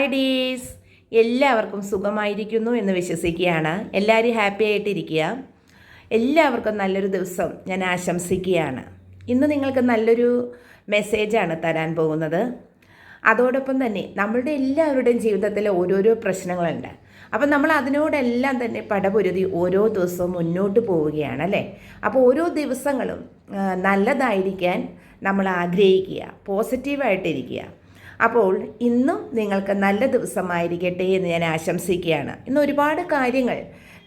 Hi ഡീസ് എല്ലാവർക്കും സുഖമായിരിക്കുന്നു എന്ന് വിശ്വസിക്കുകയാണ്. എല്ലാവരും ഹാപ്പി ആയിട്ടിരിക്കുക. എല്ലാവർക്കും നല്ലൊരു ദിവസം ഞാൻ ആശംസിക്കുകയാണ്. ഇന്ന് നിങ്ങൾക്ക് നല്ലൊരു മെസ്സേജാണ് തരാൻ പോകുന്നത്. അതോടൊപ്പം തന്നെ നമ്മളുടെ എല്ലാവരുടെയും ജീവിതത്തിൽ ഓരോരോ പ്രശ്നങ്ങളുണ്ട്. അപ്പം നമ്മൾ അതിനോടെല്ലാം തന്നെ പടപൊരുതി ഓരോ ദിവസവും മുന്നോട്ട് പോവുകയാണ് അല്ലേ? അപ്പോൾ ഓരോ ദിവസങ്ങളും നല്ലതായിരിക്കാൻ നമ്മൾ ആഗ്രഹിക്കുക പോസിറ്റീവായിട്ടിരിക്കുക അപ്പോൾ ഇന്നും നിങ്ങൾക്ക് നല്ല ദിവസമായിരിക്കട്ടെ എന്ന് ഞാൻ ആശംസിക്കുകയാണ്. ഇന്ന് ഒരുപാട് കാര്യങ്ങൾ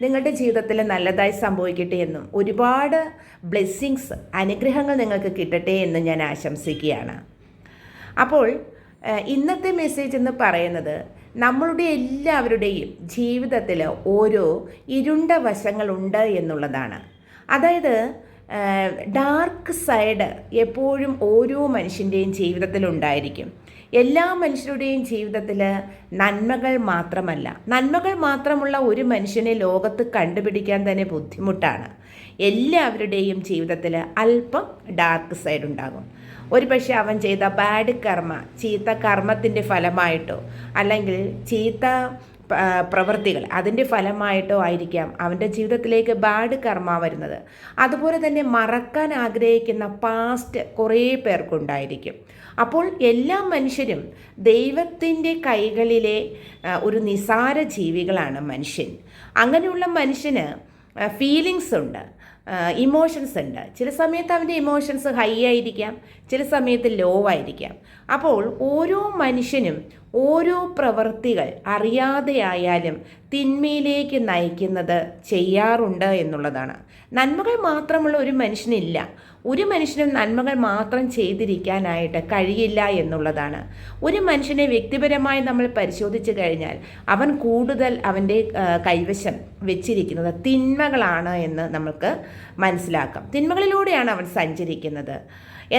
നിങ്ങളുടെ ജീവിതത്തിൽ നല്ലതായി സംഭവിക്കട്ടെ എന്നും ഒരുപാട് ബ്ലെസ്സിങ്സ് അനുഗ്രഹങ്ങൾ നിങ്ങൾക്ക് കിട്ടട്ടെ എന്ന് ഞാൻ ആശംസിക്കുകയാണ്. അപ്പോൾ ഇന്നത്തെ മെസ്സേജ് എന്ന് പറയുന്നത് നമ്മളുടെ എല്ലാവരുടെയും ജീവിതത്തിൽ ഓരോ ഇരുണ്ട വശങ്ങളുണ്ട് എന്നുള്ളതാണ്. അതായത് ഡാർക്ക് സൈഡ് എപ്പോഴും ഓരോ മനുഷ്യന്റെയും ജീവിതത്തിൽ ഉണ്ടായിരിക്കും. എല്ലാ മനുഷ്യരുടെയും ജീവിതത്തിൽ നന്മകൾ മാത്രമല്ല. നന്മകൾ മാത്രമുള്ള ഒരു മനുഷ്യനെ ലോകത്ത് കണ്ടുപിടിക്കാൻ തന്നെ ബുദ്ധിമുട്ടാണ്. എല്ലാവരുടെയും ജീവിതത്തിൽ അല്പം ഡാർക്ക് സൈഡ് ഉണ്ടാകും. ഒരു പക്ഷേ അവൻ ചെയ്ത ബാഡ് കർമ്മ ചീത്ത കർമ്മത്തിന്റെ ഫലമായിട്ടോ അല്ലെങ്കിൽ ചീത്ത പ്രവൃത്തികൾ അതിന്റെ ഫലമായിട്ടോ ആയിരിക്കാം അവന്റെ ജീവിതത്തിലേക്ക് ബാഡ് കർമ്മ വരുന്നത്. അതുപോലെ തന്നെ മറക്കാൻ ആഗ്രഹിക്കുന്ന പാസ്റ്റ് കുറേ പേർക്കുണ്ടായിരിക്കും. അപ്പോൾ എല്ലാ മനുഷ്യരും ദൈവത്തിന്റെ കൈകളിലെ ഒരു നിസാര ജീവികളാണ് മനുഷ്യൻ. അങ്ങനെയുള്ള മനുഷ്യന് ഫീലിങ്സ് ഉണ്ട് ഇമോഷൻസ് ഉണ്ട്. ചില സമയത്ത് അവന്റെ ഇമോഷൻസ് ഹൈ ആയിരിക്കാം ചില സമയത്ത് ലോ ആയിരിക്കാം. അപ്പോൾ ഓരോ മനുഷ്യനും ഓരോ പ്രവൃത്തികൾ അറിയാതെയായാലും തിന്മയിലേക്ക് നയിക്കുന്നത് ചെയ്യാറുണ്ട് എന്നുള്ളതാണ്. നന്മകൾ മാത്രമുള്ള ഒരു മനുഷ്യനില്ല. ഒരു മനുഷ്യനും നന്മകൾ മാത്രം ചെയ്തിരിക്കാനായിട്ട് കഴിയില്ല എന്നുള്ളതാണ്. ഒരു മനുഷ്യനെ വ്യക്തിപരമായി നമ്മൾ പരിശോധിച്ച് കഴിഞ്ഞാൽ അവൻ കൂടുതൽ അവന്റെ കൈവശം വെച്ചിരിക്കുന്നത് തിന്മകളാണ് എന്ന് നമുക്ക് മനസ്സിലാക്കാം. തിന്മകളിലൂടെയാണ് അവൻ സഞ്ചരിക്കുന്നത്.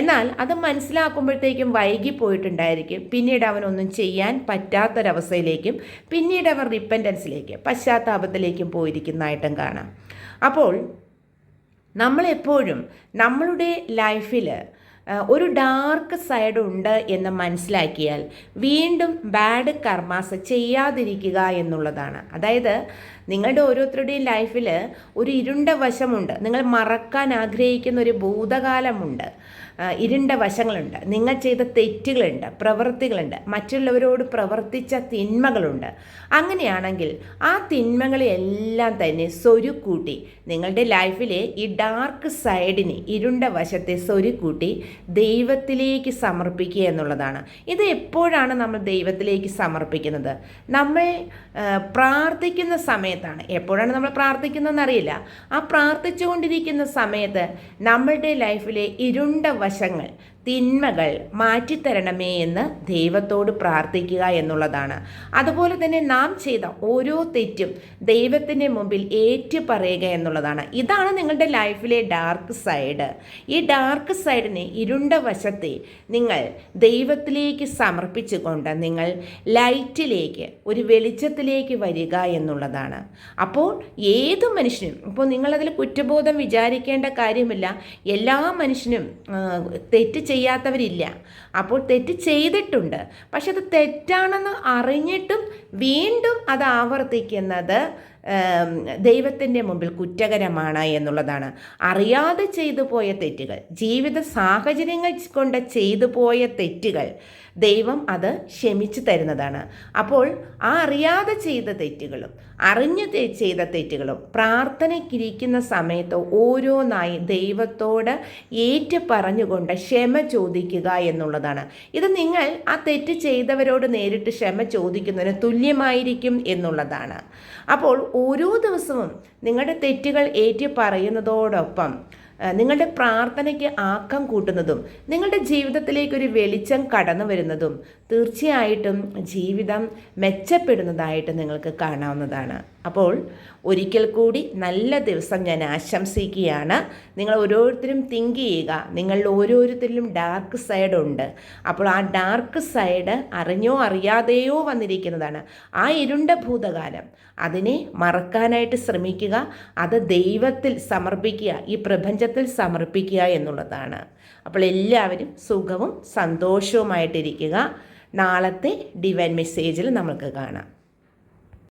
എന്നാൽ അത് മനസ്സിലാക്കുമ്പോഴത്തേക്കും വൈകിപ്പോയിട്ടുണ്ടായിരിക്കും. പിന്നീട് അവനൊന്നും ചെയ്യാൻ പറ്റാത്തൊരവസ്ഥയിലേക്കും പിന്നീട് അവർ ഡിപ്പെൻഡൻസിലേക്ക് പശ്ചാത്താപത്തിലേക്കും പോയിരിക്കുന്നതായിട്ടും കാണാം. അപ്പോൾ നമ്മളെപ്പോഴും നമ്മളുടെ ലൈഫിൽ ഒരു ഡാർക്ക് സൈഡ് ഉണ്ട് എന്ന് മനസ്സിലാക്കിയാൽ വീണ്ടും ബാഡ് കർമാസ് ചെയ്യാതിരിക്കുക എന്നുള്ളതാണ്. അതായത് നിങ്ങളുടെ ഓരോരുത്തരുടെയും ലൈഫിൽ ഒരു ഇരുണ്ട വശമുണ്ട്. നിങ്ങൾ മറക്കാൻ ആഗ്രഹിക്കുന്ന ഒരു ഭൂതകാലമുണ്ട്. ഇരുണ്ട വശങ്ങളുണ്ട്. നിങ്ങൾ ചെയ്ത തെറ്റുകളുണ്ട് പ്രവൃത്തികളുണ്ട് മറ്റുള്ളവരോട് പ്രവർത്തിച്ച തിന്മകളുണ്ട്. അങ്ങനെയാണെങ്കിൽ ആ തിന്മകളെല്ലാം തന്നെ സ്വരുക്കൂട്ടി. നിങ്ങളുടെ ലൈഫിലെ ഈ ഡാർക്ക് സൈഡിനെ ഇരുണ്ട വശത്തെ സ്വരുക്കൂട്ടി ദൈവത്തിലേക്ക് സമർപ്പിക്കുക എന്നുള്ളതാണ്. ഇത് എപ്പോഴാണ് നമ്മൾ ദൈവത്തിലേക്ക് സമർപ്പിക്കുന്നത്? നമ്മൾ പ്രാർത്ഥിക്കുന്ന സമയത്താണ്. എപ്പോഴാണ് നമ്മൾ പ്രാർത്ഥിക്കുന്നതെന്നറിയില്ല. ആ പ്രാർത്ഥിച്ചുകൊണ്ടിരിക്കുന്ന സമയത്ത് നമ്മളുടെ ലൈഫിലെ ഇരുണ്ട വശങ്ങൾ തിന്മകൾ മാറ്റിത്തരണമേ എന്ന് ദൈവത്തോട് പ്രാർത്ഥിക്കുക എന്നുള്ളതാണ്. അതുപോലെ തന്നെ നാം ചെയ്ത ഓരോ തെറ്റും ദൈവത്തിന്റെ മുമ്പിൽ ഏറ്റു പറയുക എന്നുള്ളതാണ്. ഇതാണ് നിങ്ങളുടെ ലൈഫിലെ ഡാർക്ക് സൈഡ്. ഈ ഡാർക്ക് സൈഡിനെ ഇരുണ്ട വശത്തെ നിങ്ങൾ ദൈവത്തിലേക്ക് സമർപ്പിച്ചുകൊണ്ട് നിങ്ങൾ ലൈറ്റിലേക്ക് ഒരു വെളിച്ചത്തിലേക്ക് വരിക എന്നുള്ളതാണ്. അപ്പോൾ ഏത് മനുഷ്യനും ഇപ്പോൾ നിങ്ങളതിൽ കുറ്റബോധം വിചാരിക്കേണ്ട കാര്യമില്ല. എല്ലാ മനുഷ്യനും തെറ്റ് ചെയ്യാത്തവരില്ല. അപ്പോൾ തെറ്റ് ചെയ്തിട്ടുണ്ട്. പക്ഷെ അത് തെറ്റാണെന്ന് അറിഞ്ഞിട്ടും വീണ്ടും അത് ആവർത്തിക്കുന്നത് ദൈവത്തിന്റെ മുമ്പിൽ കുറ്റകരമാണ് എന്നുള്ളതാണ്. അറിയാതെ ചെയ്തു പോയ തെറ്റുകൾ ജീവിത സാഹചര്യങ്ങൾ കൊണ്ട് ചെയ്തു പോയ തെറ്റുകൾ ദൈവം അത് ക്ഷമിച്ചു തരുന്നതാണ്. അപ്പോൾ ആ അറിയാതെ ചെയ്ത തെറ്റുകളും അറിഞ്ഞ് ചെയ്ത തെറ്റുകളും പ്രാർത്ഥനയ്ക്കിരിക്കുന്ന സമയത്ത് ഓരോന്നായി ദൈവത്തോട് ഏറ്റു പറഞ്ഞുകൊണ്ട് ക്ഷമ ചോദിക്കുക എന്നുള്ളതാണ്. ഇത് നിങ്ങൾ ആ തെറ്റ് ചെയ്തവരോട് നേരിട്ട് ക്ഷമ ചോദിക്കുന്നതിന് തുല്യമായിരിക്കും എന്നുള്ളതാണ്. അപ്പോൾ ഓരോ ദിവസവും നിങ്ങളുടെ തെറ്റുകൾ ഏറ്റു പറയുന്നതോടൊപ്പം നിങ്ങളുടെ പ്രാർത്ഥനയ്ക്ക് ആക്കം കൂട്ടുന്നതും നിങ്ങളുടെ ജീവിതത്തിലേക്ക് ഒരു വെളിച്ചം കടന്നു വരുന്നതും തീർച്ചയായിട്ടും ജീവിതം മെച്ചപ്പെടുന്നതായിട്ട് നിങ്ങൾക്ക് കാണാവുന്നതാണ്. അപ്പോൾ ഒരിക്കൽ കൂടി നല്ല ദിവസം ഞാൻ ആശംസിക്കുകയാണ്. നിങ്ങൾ ഓരോരുത്തരും തിങ്ക് ചെയ്യുക. നിങ്ങളിൽ ഓരോരുത്തരിലും ഡാർക്ക് സൈഡ് ഉണ്ട്. അപ്പോൾ ആ ഡാർക്ക് സൈഡ് അറിഞ്ഞോ അറിയാതെയോ വന്നിരിക്കുന്നതാണ്. ആ ഇരുണ്ട ഭൂതകാലം അതിനെ മറക്കാനായിട്ട് ശ്രമിക്കുക. അത് ദൈവത്തിൽ സമർപ്പിക്കുക. ഈ പ്രപഞ്ചത്തിൽ സമർപ്പിക്കുക എന്നുള്ളതാണ്. അപ്പോൾ എല്ലാവരും സുഖവും സന്തോഷവുമായിട്ടിരിക്കുക. നാളത്തെ ഡിവൈൻ മെസ്സേജിൽ നമുക്ക് കാണാം.